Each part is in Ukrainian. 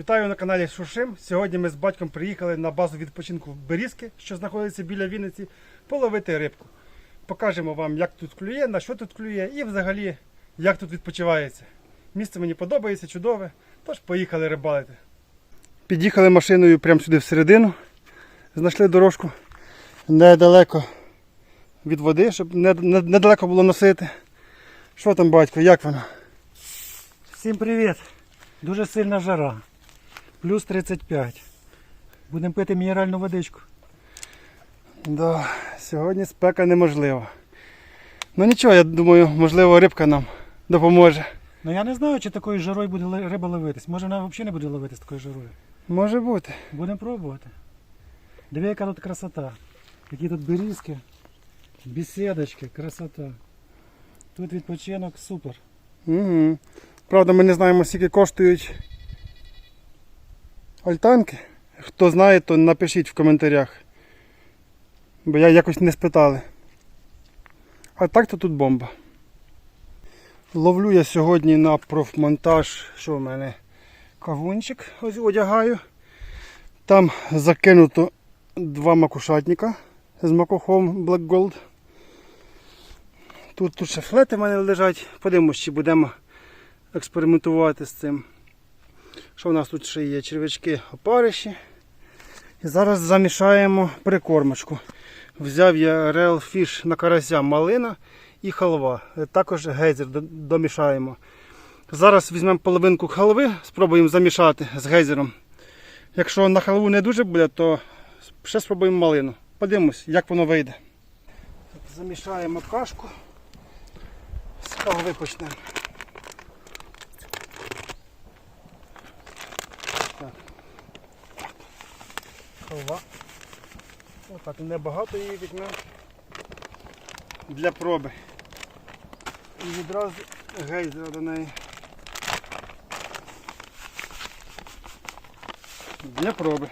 Вітаю на каналі Шушим. Сьогодні ми з батьком приїхали на базу відпочинку Берізки, що знаходиться біля Вінниці, половити рибку. Покажемо вам, як тут клює, на що тут клює і взагалі як тут відпочивається. Місце мені подобається, чудове, тож поїхали рибалити. Під'їхали машиною прямо сюди всередину. Знайшли дорожку недалеко від води, щоб не- не- недалеко було носити. Що там, батько, як воно? Всім привіт! Дуже сильна жара. Плюс 35. Будемо пити мінеральну водичку. Да, сьогодні спека неможлива. Ну нічого, я думаю, можливо, рибка нам допоможе. Ну я не знаю, чи такою жарою буде риба ловитись. Може вона взагалі не буде ловитись такою жарою. Може бути. Будемо пробувати. Диви, яка тут красота. Які тут берізки, бесідочки, красота. Тут відпочинок супер. Угу. Правда, ми не знаємо, скільки коштують альтанки. Хто знає, то напишіть в коментарях. Бо я якось не спитали. А так то тут бомба. Ловлю я сьогодні на профмонтаж, що в мене кавунчик ось одягаю. Там закинуто два макушатника з макохом Black Gold. Тут, тут ще в мене лежать. Подивимось, чи будемо експериментувати з цим. Що в нас тут ще є? Червячки опариші. І зараз замішаємо прикормочку. Взяв я Real Fish на карася малина і халва. Е, Також гейзер домішаємо. Зараз візьмемо половинку халви, спробуємо замішати з гейзером. Якщо на халву не дуже буде, то ще спробуємо малину. Подивимось, як воно вийде. Замішаємо кашку. З халви почнемо. Халва. Отак, небагато її візьмемо для проби. І відразу гейзера до неї. Для проби.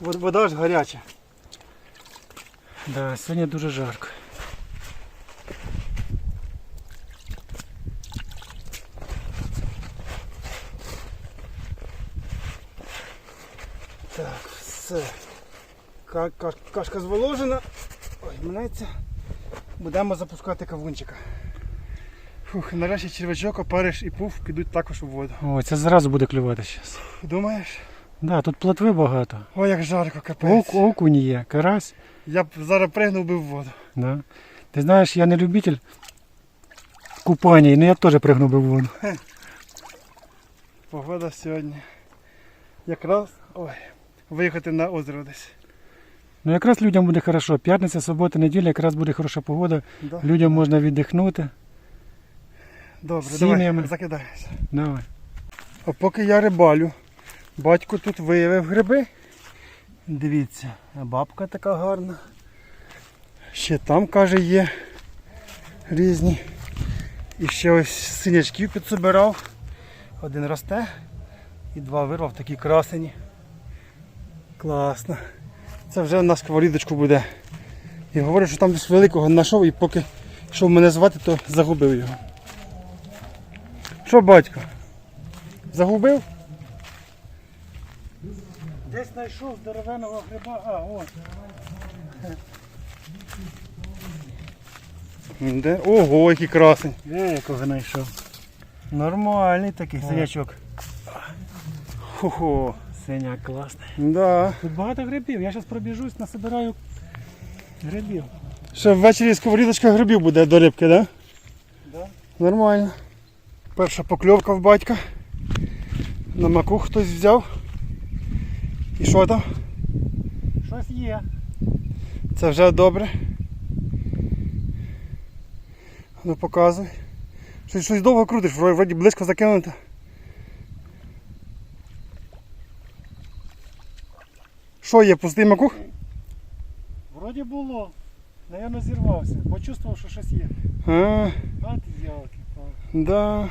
Вод- Вода ж гаряча. Да, сьогодні дуже жарко. Так, все. Ка- ка- Кашка зволожена. Ой, мнеться. Будемо запускати кавунчика. Фух, нарешті червячок, опариш і пуф підуть також у воду. Ой, це зразу буде клювати зараз. Думаєш? Да, тут плотви багато. Ой, як жарко, капець. Ок, окунь є, карась. Я б зараз пригнув би в воду. Да. Ти знаєш, я не любитель купання, але я теж пригнув би в воду. Погода сьогодні. Якраз ой, виїхати на озеро десь. Ну якраз людям буде хорошо. П'ятниця, субота, неділя, якраз буде хороша погода. Да? Людям можна віддихнути. Добре, сім'ями. давай, закидаємося. Давай. А поки я рибалю, батько тут виявив гриби. Дивіться, бабка така гарна. Ще там, каже, є різні. І ще ось синячків підсобирав. Один росте і два вирвав такі красені. Класно. Це вже на сковорідочку буде. І говорить, що там десь великого знайшов і поки йшов мене звати, то загубив його. Що, батько? Загубив? Десь знайшов здоровеного гриба. А, от. Де? Ого, який красень. Де якого знайшов? Нормальний такий синячок. Хо-хо. Синяк класний. Да. Тут багато грибів. Я зараз пробіжусь, насобираю грибів. Ще ввечері сковорідочка грибів буде до рибки, да? Да. Нормально. Перша покльовка в батька. На маку хтось взяв. І що там? Щось є. Це вже добре. Ну показуй. Щось, щось довго крутиш, вроді близько закинуто. Що є, пустий макух? Вроді було. Наверно, зірвався. Почувствував, що щось є. А, От ялки. да.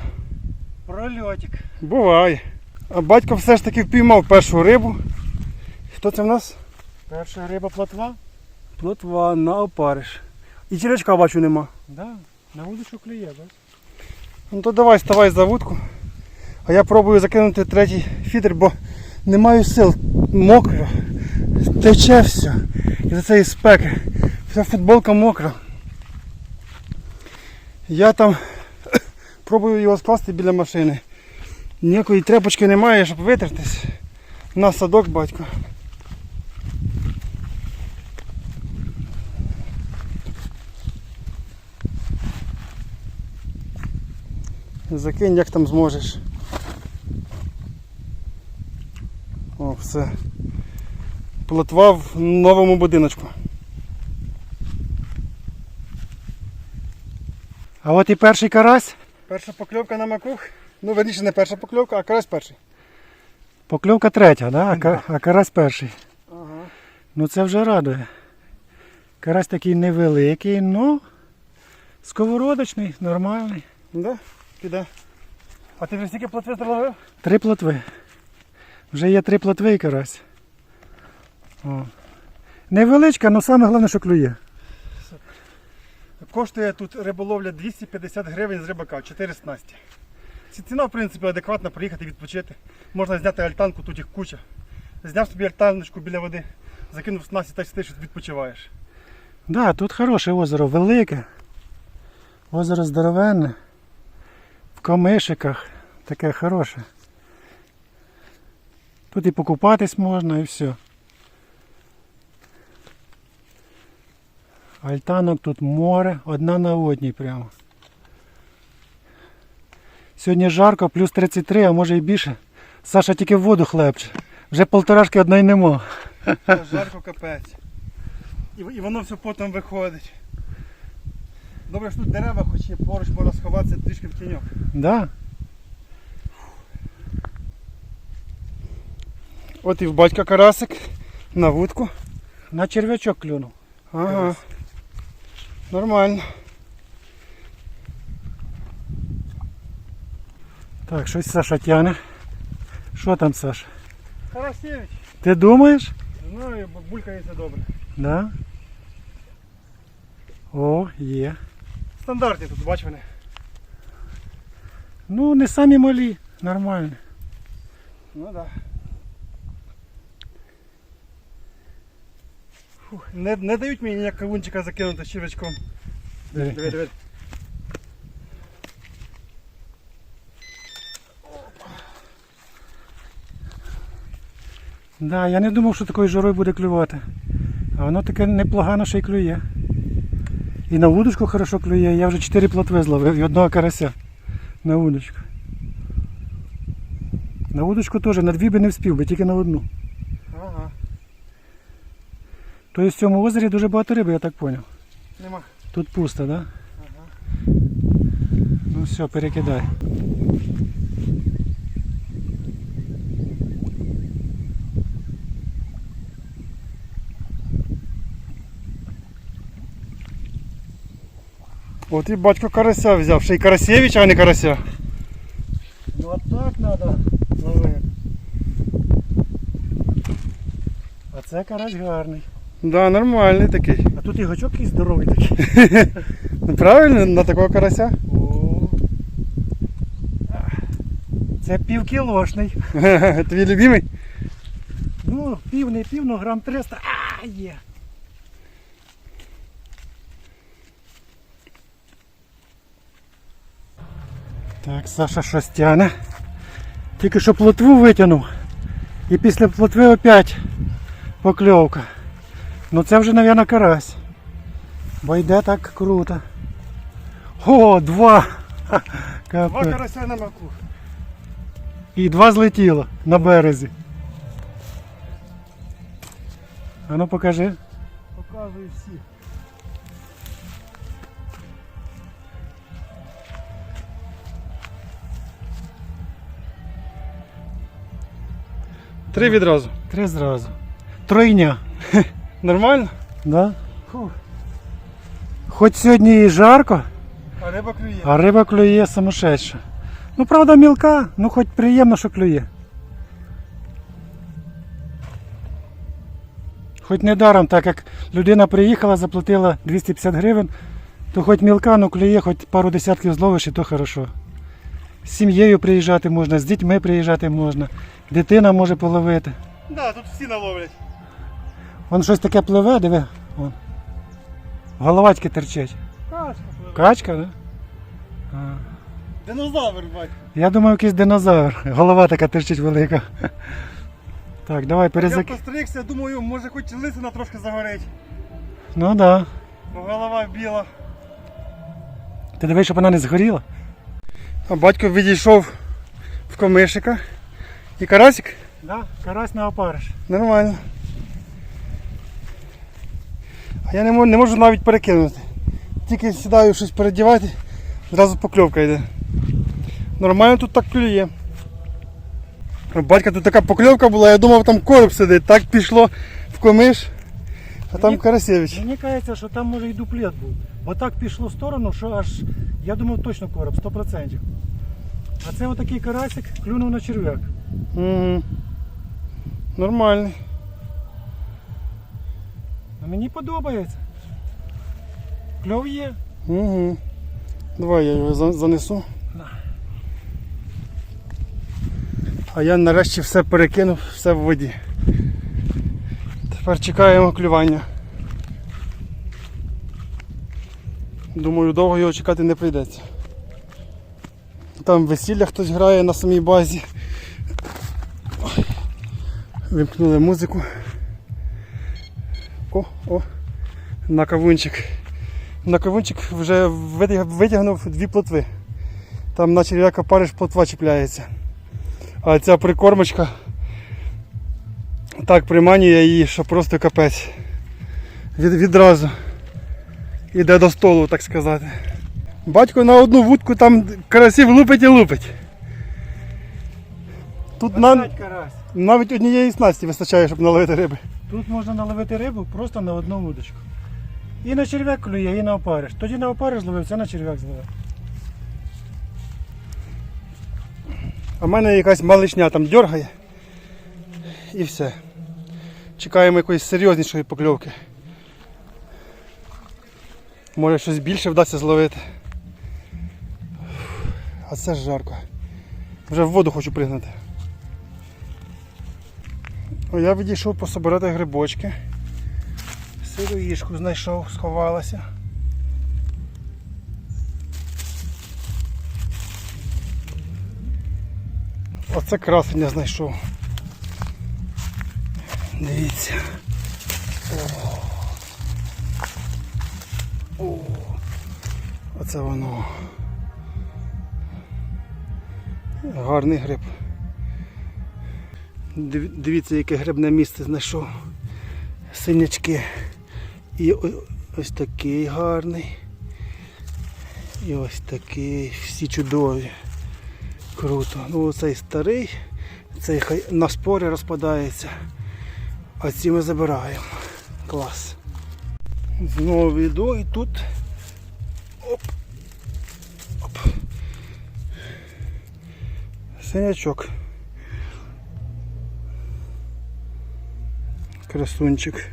Прольотик. Буває. А батько все ж таки впіймав першу рибу. Хто це в нас? Перша риба плотва. Плотва на опариш. І червячка бачу нема. Да, на вудочку клює, бач. Ну то давай ставай за вудку. А я пробую закинути третій фідер, бо не маю сил. Мокро. Тече все. І за цієї спеки. Вся футболка мокра. Я там пробую його скласти біля машини. Ніякої тряпочки немає, щоб витертись. На садок батько. Закинь як там зможеш. О, все. Плотва в новому будиночку. А от і перший карась. Перша покльовка на макух. Ну, верніше не перша покльовка, а карась перший. Покльовка третя, да? а, а карась перший. Ага. Ну це вже радує. Карась такий невеликий, ну сковородочний, нормальний. Да? Піде. А ти вже стільки плотви зловив? Три плотви. Вже є три плотви і карась. О. Невеличка, але саме головне, що клює. Коштує тут риболовля 250 гривень з рибака, 4 снасті. Ціна, в принципі, адекватна, приїхати відпочити. Можна зняти альтанку, тут їх куча. Зняв собі альтаночку біля води, закинув снасті та сидиш, відпочиваєш. Да, тут хороше озеро, велике. Озеро здоровенне. В камишиках. Таке хороше. Тут і покупатись можна і все. Альтанок тут море, одна на одній прямо. Сьогодні жарко, плюс 33, а може і більше. Саша тільки в воду хлебче. Вже полторашки одної нема. Жарко капець. І, і воно все потім виходить. Добре, що тут дерева, хоч є поруч, можна сховатися трішки в тіньок. Да? От і в батька карасик на вудку. На черв'ячок клюнув. Ага. Нормально. Так, щось Саша тяне. Що там, Саша? Карасевич, Ти думаєш? знаю, бо булькається добре. Да? О, є. Стандартні тут, бач вони. Ну, не самі малі, нормально. Ну да. Фух, не, не дають мені ніяк кавунчика закинути з червячком. Диви. Диви, диви. Да, я не думав, що такою жарою буде клювати. А воно таке непогано ще й клює. І на вудочку хорошо клює. Я вже 4 плотви зловив і одного карася на вудочку. На вудочку теж на дві би не вспів, би тільки на одну. Ага, Тобто в цьому озері дуже багато риби, я так зрозумів. нема. Тут пусто, так? Да? Ага. Ну все, перекидай. От і батько карася взяв, ще й Карасєвича, а не карася. Ну от так треба ловити. А це карась гарний. Да, нормальний такий. А тут і гачок якийсь здоровий такий. Ну, Правильно, на такого карася? О. Це півкілошний. Твій любимий? Ну, пів не пів, ну грам 300. А, є. Так, Саша щось тяне. Тільки що плотву витягнув. І після плотви опять покльовка. Ну це вже, мабуть, карась. Бо йде так круто. О, два! Два карася на маку. І два злетіло на березі. А ну покажи. Показую всі. Три відразу. Три зразу. Тройня. Нормально? Да? Фух. Хоч сьогодні і жарко, А риба клює. а риба клює самошедша. Ну правда мілка, ну хоч приємно, що клює. Хоч не даром, так як людина приїхала, заплатила 250 гривень, то хоч мілка, ну клює, хоч пару десятків зловиш, і то хорошо. З сім'єю приїжджати можна, з дітьми приїжджати можна, дитина може половити. Да, тут всі наловлять. Вон щось таке пливе, диви. Вон. Головачки терчать. Качка. Качка, да? А. Динозавр, батько. Я думаю, якийсь динозавр. Голова така терчить велика. Так, давай Я перезак... постригся, думаю, може хоч лисина трошки загорить. Ну так. Да. Бо голова біла. Ти дивись, щоб вона не згоріла. А батько відійшов в комишика. І карасик? Да, карась на опариш. Нормально. А я не можу, не можу навіть перекинути. Тільки сідаю щось передівати, зразу покльовка йде. Нормально тут так клює. Батька тут така покльовка була, я думав там короб сидить, так пішло в комиш, а там Мені- Карасєвич. Мені кажеться, що там може і дуплет був. Бо так пішло в сторону, що аж, я думав точно короб, 100%. А це отакий карасик клюнув на черв'як. Угу. Нормальний. А мені подобається. Кльов є. Угу. Давай я його занесу. А я нарешті все перекинув, все в воді. Тепер чекаємо клювання. Думаю, довго його чекати не прийдеться. Там весілля хтось грає на самій базі. Вимкнули музику. О, о, на кавунчик. На кавунчик вже витягнув дві плотви. Там на черв'яка париш плотва чіпляється. А ця прикормочка так приманює її, що просто капець. Від, відразу іде до столу, так сказати. Батько на одну вудку там карасів лупить і лупить. Тут на, карась. навіть однієї снасті вистачає, щоб наловити риби. Тут можна наловити рибу просто на одну вудочку. І на черв'як клює, і на опариш. Тоді на опариш зловив, це на черв'як зловив. А в мене якась малишня там дергає. І все. Чекаємо якоїсь серйознішої покльовки. Може щось більше вдасться зловити. А це ж жарко. Вже в воду хочу пригнути. Я відійшов пособирати грибочки. Сироїшку знайшов, сховалася. Оце красення знайшов. Дивіться. О. Оце воно. Гарний гриб. Див- Дивіться, яке грибне місце знайшов. Синячки. І ось такий гарний. І ось такий. Всі чудові. Круто. Ну цей старий, цей хай на спорі розпадається. А ці ми забираємо. Клас. Знову йду і тут. Оп. Оп. Синячок. Красунчик.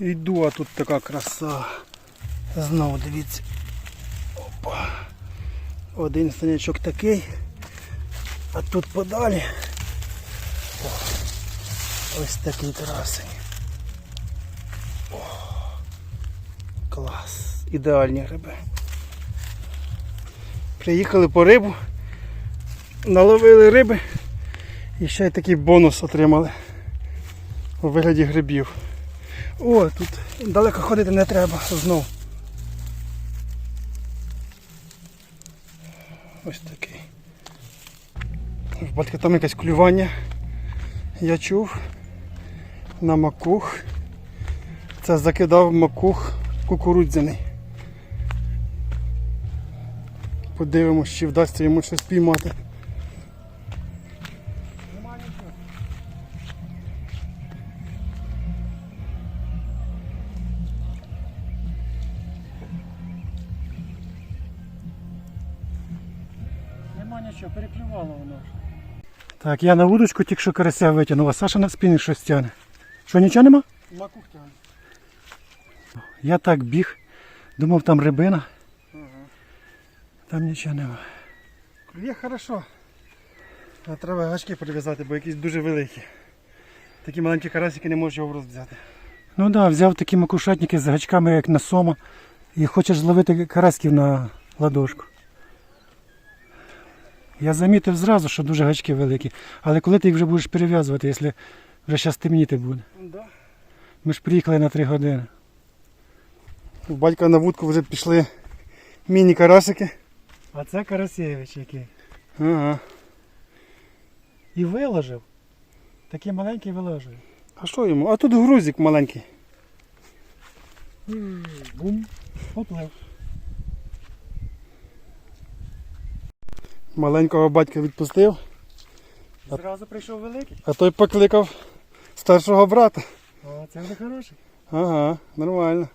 Йду, а тут така краса. Знову дивіться. Опа. Один синячок такий. А тут подалі. О, ось такий красень. О, клас. Ідеальні гриби. Приїхали по рибу, наловили риби і ще й такий бонус отримали у вигляді грибів. О, тут далеко ходити не треба знов. Ось такий. В батька там якесь клювання. Я чув на макух. Це закидав макух кукурудзяний. Подивимось, чи вдасться йому щось піймати. Так, я на вудочку тільки що карася витягнув, а Саша на спині щось тягне. Що нічого нема? Макух тягне. Я так біг, думав там рибина, Ага. там нічого нема. Клює хорошо. А треба гачки прив'язати, бо якісь дуже великі. Такі маленькі карасики не можеш його в роз взяти. Ну так, да, взяв такі макушатники з гачками, як на сома, і хочеш зловити караськів на ладошку. Я замітив зразу, що дуже гачки великі. Але коли ти їх вже будеш перев'язувати, якщо вже зараз темніти буде. Да. Ми ж приїхали на 3 години. У батька на вудку вже пішли міні-карасики. А це Карасєвич який. Ага. І виложив. Такий маленький виложив. А що йому? А тут грузик маленький. Бум. Поплив. Маленького батька відпустив, Зразу прийшов великий. а той покликав старшого брата. О, це вже хороший. Ага, нормально.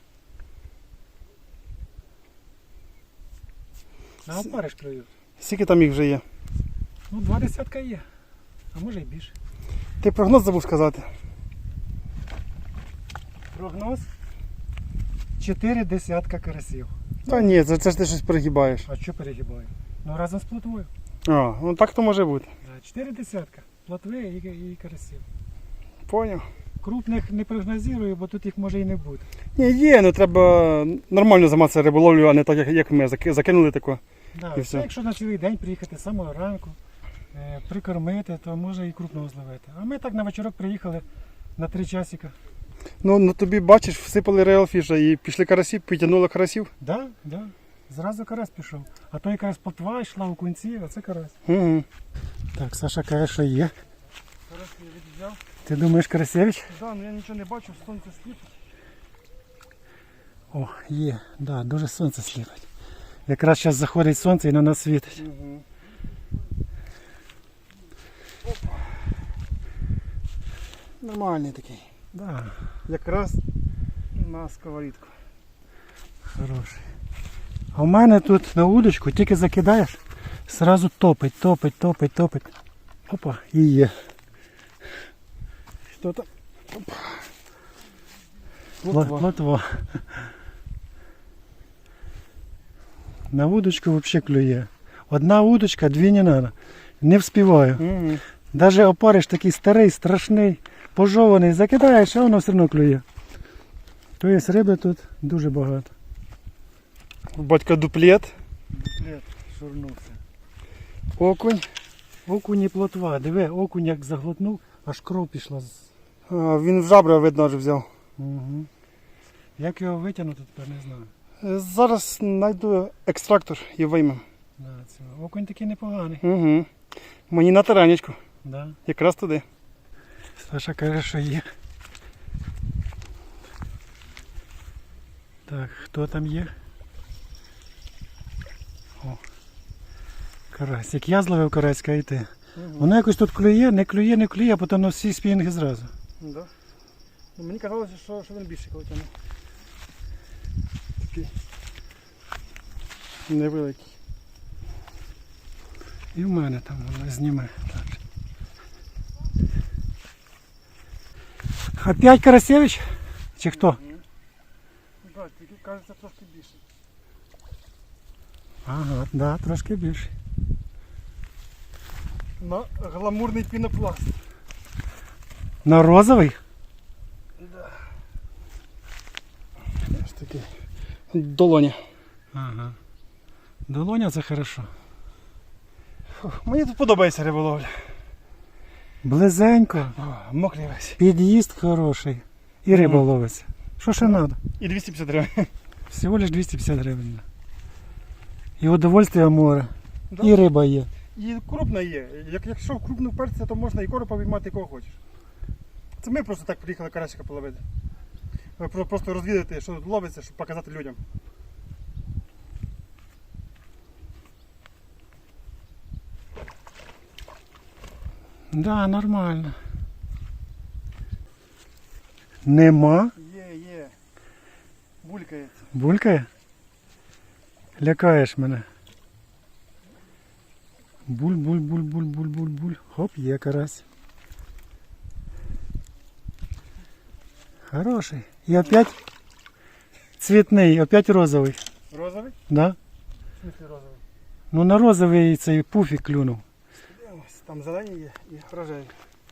На опариш клюють. Скільки там їх вже є? Ну, два десятка є. А може й більше. Ти прогноз забув сказати. Прогноз. Чотири десятка карасів. Та ні, це, це ж ти щось перегибаєш. А що перегибаю? Ну разом з плотвою. А, ну так то може бути. Да, Чотири десятка. Плотви і, і карасів. Поняв. Крупних не прогнозую, бо тут їх може і не бути. Ні, є, ну треба нормально займатися риболовлею, а не так, як, як ми заки- закинули тако. Да, І все. якщо на цілий день приїхати з самого ранку, е, прикормити, то може і крупного зловити. А ми так на вечорок приїхали на три часика. Ну, ну тобі бачиш, всипали реалфіша і пішли карасі, підтягнули карасів. Да, да. Зразу карась пішов. А той карась плотва йшла у кінці, а це карась. Угу. Так, Саша каже, що є. Карась я відв'язав. Ти думаєш, Карасєвич? Да, ну я нічого не бачу, сонце сліпить. О, є, да, дуже сонце сліпить. Якраз зараз заходить сонце і на нас світить. Угу. Нормальний такий. Да, Якраз на сковорідку. хороший. А в мене тут на удочку тільки закидаєш, сразу топить, топить, топить, топить. Опа, і є. Що там? Опа. Плотва. Плотва. На удочку взагалі клює. Одна удочка, дві не треба. Не вспіваю. Угу. Даже опариш такий старий, страшний, пожований, закидаєш, а воно все одно клює. Тобто риби тут дуже багато. Батька дуплет, Дуплет шурнувся. окунь. Окунь і плотва. Диви, окунь як заглотнув, аж кров пішла з. А, він в жабра, видно, аж взяв. Угу. Як його витягнути, тепер не знаю. Е, Зараз знайду екстрактор і виймем. Да, цього. Окунь такий непоганий. Угу. Мені на таранечку. Да. Якраз туди. Саша каже, що є. Так, хто там є? О. Карась. Як я зловив караська і ти. Воно якось тут клює, не клює, не клює, а потім на всі спінги зразу. Да. Ну, мені казалося, що, що він більше коли тягне. Такий. Невеликий. І в мене там воно зніме. Так. Опять Карасевич? Чи хто? Так, тільки кажеться трошки. Ага, да, трошки більше. На гламурний пінопласт. На розовий? Ось такий. Долоня. Ага. Долоня це хорошо. Фух, Мені тут подобається риболовля. Близенько. О, мокрий весь. Під'їзд хороший. І риба ловиться. Що ще треба? І 250 гривень. Всього лиш 250 гривень. І удовольствие море. Да. І риба є. І крупна є. Як, якщо крупну вперся, то можна і коропа виймати, кого хочеш. Це ми просто так приїхали карасика половити. Про- Просто розвідати, що тут ловиться, щоб показати людям. Да, нормально. Нема. Є, є. Булькається. Булькає? Лякаєш мене. Буль, буль, буль, буль, буль, буль, буль. Хоп, є карась. Хороший. І опять цвітний, опять розовий. Розовий? Да? В смысле розовий? Ну на розовий цей пуфік клюнув. Ось Там зелені є і рожеві.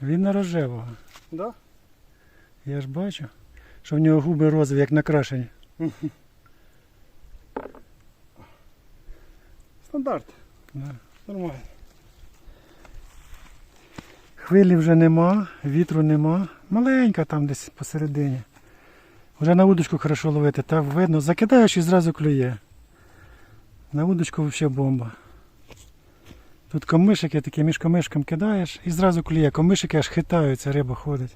Він на рожевого. Да? Я ж бачу, що в нього губи розові, як накрашені. Стандарт. Да. Нормально. Хвилі вже нема, вітру нема. Маленька там десь посередині. Вже на удочку хорошо ловити, так видно, закидаєш і зразу клює. На удочку взагалі бомба. Тут комишики такі між комишком кидаєш і зразу клює. Комишики аж хитаються, риба ходить.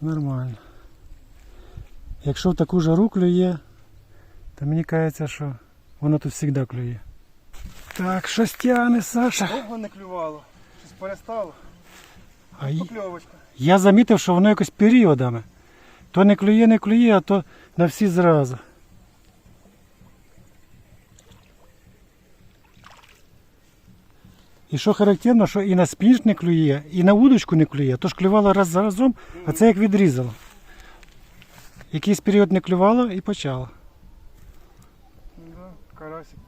Нормально. Якщо в таку жару клює, то мені кажеться, що воно тут завжди клює. Так, щось тягне, Саша. Довго не клювало. Щось перестало. А й- Покльовочка. Я замітив, що воно якось періодами. То не клює, не клює, а то на всі зразу. І що характерно, що і на спінж не клює, і на удочку не клює, то ж клювало раз за разом, а це як відрізало. Якийсь період не клювало і почало. Карасик.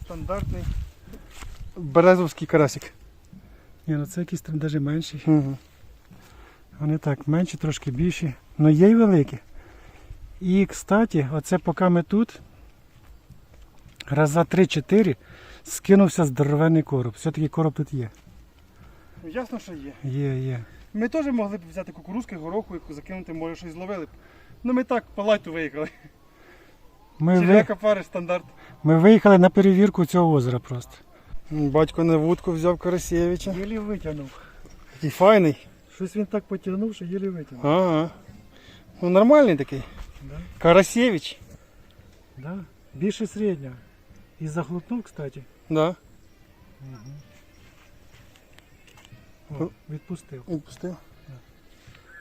Стандартний. Березовський карасик. Ні, ну це якийсь там навіть менший. Угу. Вони так, менші, трошки більші, але є й великі. І, кстати, оце поки ми тут, раз за 3-4 скинувся здоровенний короб. Все-таки короб тут є. Ясно, що є. Є, є. Ми теж могли б взяти кукурузки, гороху і закинути, може щось зловили б. Ну ми так по лайту виїхали. Ми, ви, Черв'яка пари стандарт. ми виїхали на перевірку цього озера просто. Батько на вудку взяв Карасєвича. Єлі витягнув. Такий файний. Щось він так потягнув, що єлі витягнув. Ага. Ну нормальний такий. Да? Карасєвич. Да? Більше середнього. І заглотнув, кстати. Да. О, відпустив. Відпустив.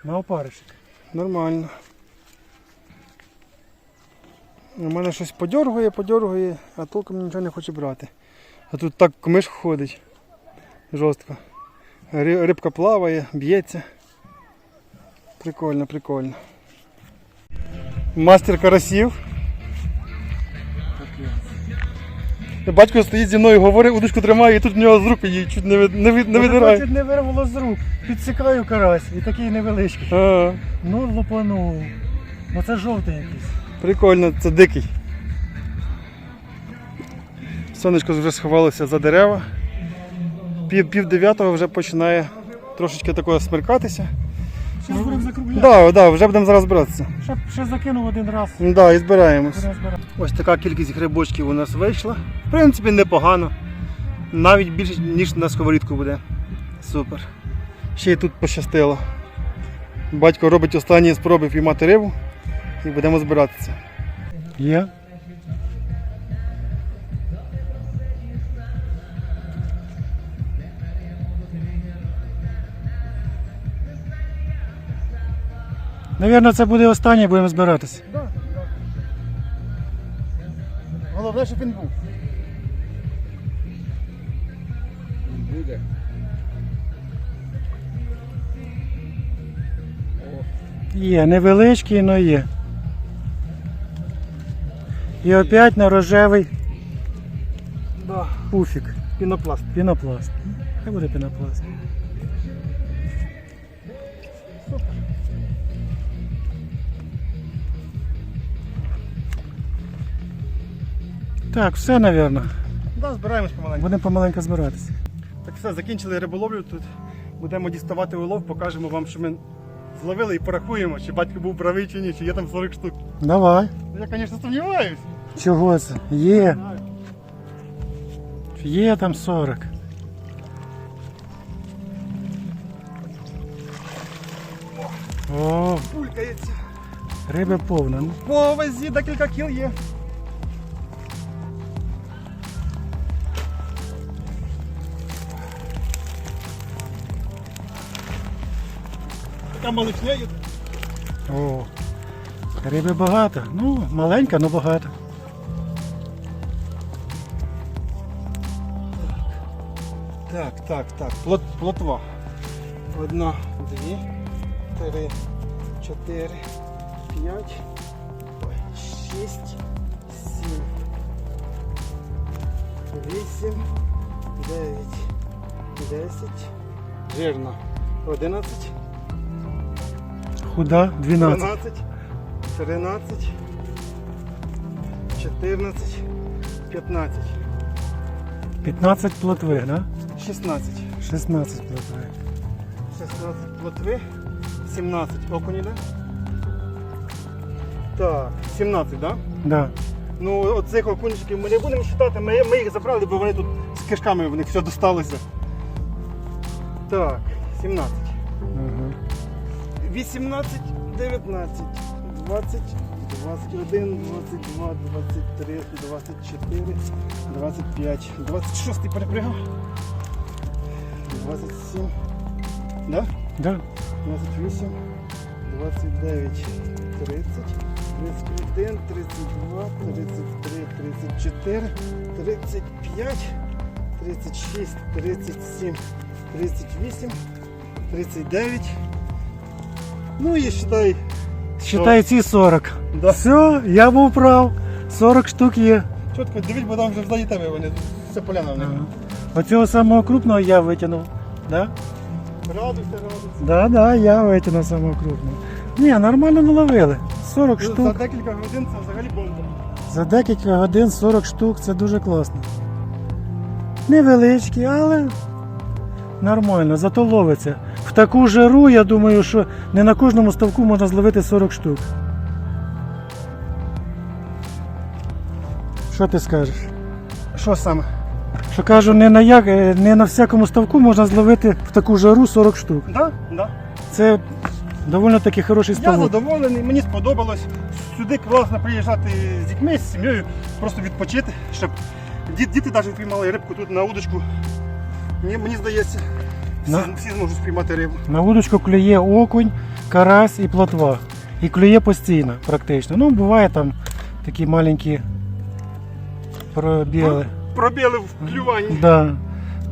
На опаришик. Нормально. У мене щось подьоргує, подьоргує, а толком нічого не хоче брати. А тут так комиш ходить. Жорстко. Рибка плаває, б'ється. Прикольно, прикольно. Мастер карасів. Батько стоїть зі мною, говорить, удочку тримає, і тут в нього з рук її чуть не, не, не видирає. не вирвало з рук. Підсікаю карась і такий невеличкий. А, Ну, лопанув. Ну це жовтий якийсь. Прикольно, це дикий. Сонечко вже сховалося за дерева. Пів, пів дев'ятого вже починає трошечки такого смеркатися. Зараз будемо закругляти. Да, да, вже будемо зараз братися. Ще, ще закинув один раз. Да, і збираємось. Ось така кількість грибочків у нас вийшла. В принципі, непогано. Навіть більше, ніж на сковорідку буде. Супер. Ще й тут пощастило. Батько робить останні спроби піймати рибу і будемо збиратися. Є. Навірно, це буде останнє, будемо збиратися. Да, Головне, щоб він був. Буде. Є, невеличкий, але є. І опять на рожевий Да. пуфік. Пінопласт. Пінопласт. Хай буде пінопласт. Так, все, напевно. Да, збираємось помаленьку. Будемо помаленьку збиратися. Так все, закінчили риболовлю тут. Будемо діставати улов, покажемо вам, що ми зловили і порахуємо, чи батько був правий чи ні, чи є там 40 штук. Давай. Ну, Я, звісно, сумніваюсь. Чого це? Є. Є там 40. О, Пулькається. риби повно. Ну, По вазі декілька кіл є. Така маличня є. О, риби багато. Ну, маленька, але багато. Так, так, так. Плот, плотва. Одна, дві, три, чотири, п'ять, шість, сім, вісім, дев'ять, десять, жирно, одинадцять, Худа 12. 12, 13, 14, 15, 15 плотви, да? 16, 16 плотви. 16 плотви, 17 окуні, да? Так, 17, да? Да. Ну, оцих окунчиків ми не будемо читати, ми, ми їх забрали, бо вони тут з кишками в них все досталося. Так, 17. Угу. 18, 19, 20, 21, 22, 23, 24, 25, 26 перепрягав. 27, да? Да. 28, 29, 30, 31, 32, 33, 34, 35, 36, 37, 38, 39. Ну і считай, Считай ці 40. Да. Все, я був прав. 40 штук є. чітко дивись, бо там вже ззаді тебе вони все поляна в них. Ага. Оцього самого крупного я витягнув. Да? Радуйся, радуйся. Да, да, я витягнув самого крупного. Ні, нормально наловили. 40 штук. За декілька годин це взагалі бомба. За декілька годин 40 штук це дуже класно. Невеличкі, але нормально, зато ловиться. Таку жару, я думаю, що не на кожному ставку можна зловити 40 штук. Що ти скажеш? Що саме? Що кажу, не на, як, е, не на всякому ставку можна зловити в таку жару 40 штук. Да, да. Це доволі таки хороший Я задоволений, мені сподобалось. Сюди класно приїжджати з дітьми, з сім'єю, просто відпочити, щоб діти, діти навіть піймали рибку тут на удочку. Мені, мені здається, всі, На- всі зможуть спіймати рибу. На вудочку клює окунь, карась і плотва. І клює постійно, практично. Ну, буває там такі маленькі пробіли. Пробіли в клюванні. Да.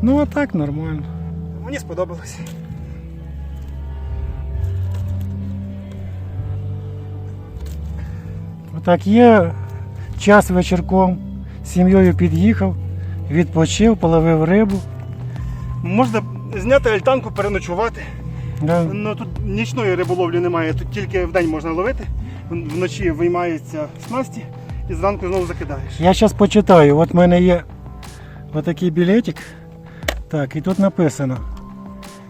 Ну а так нормально. Мені сподобалось. Отак є час вечірком, з сім'єю під'їхав, відпочив, половив рибу. Можна зняти альтанку, переночувати. Да. Ну тут нічної риболовлі немає, тут тільки вдень можна ловити. Вночі виймаються снасті і зранку знову закидаєш. Я зараз почитаю. От в мене є отакий білетик. Так, і тут написано.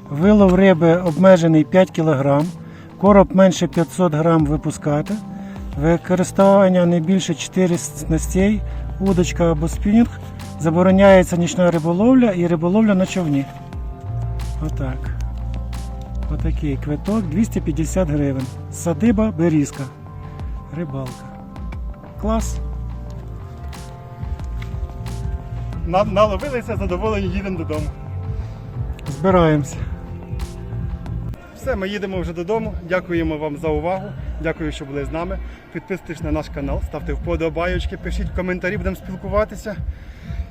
Вилов риби обмежений 5 кг, короб менше 500 г випускати, використання не більше 4 снастей, удочка або спінінг, забороняється нічна риболовля і риболовля на човні. Отак. Отакий квиток 250 гривень. Садиба Берізка. Рибалка. Клас. На- Наловилися, задоволені, їдемо додому. Збираємося. Все, ми їдемо вже додому. Дякуємо вам за увагу. Дякую, що були з нами. Підписуйтесь на наш канал, ставте вподобайочки, пишіть коментарі, будемо спілкуватися.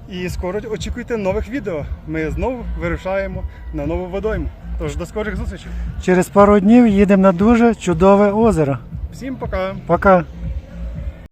І скоро очікуйте нових відео. Ми знову вирушаємо на нову водойму. Тож до скорих зустрічей. Через пару днів їдемо на дуже чудове озеро. Всім пока! Пока.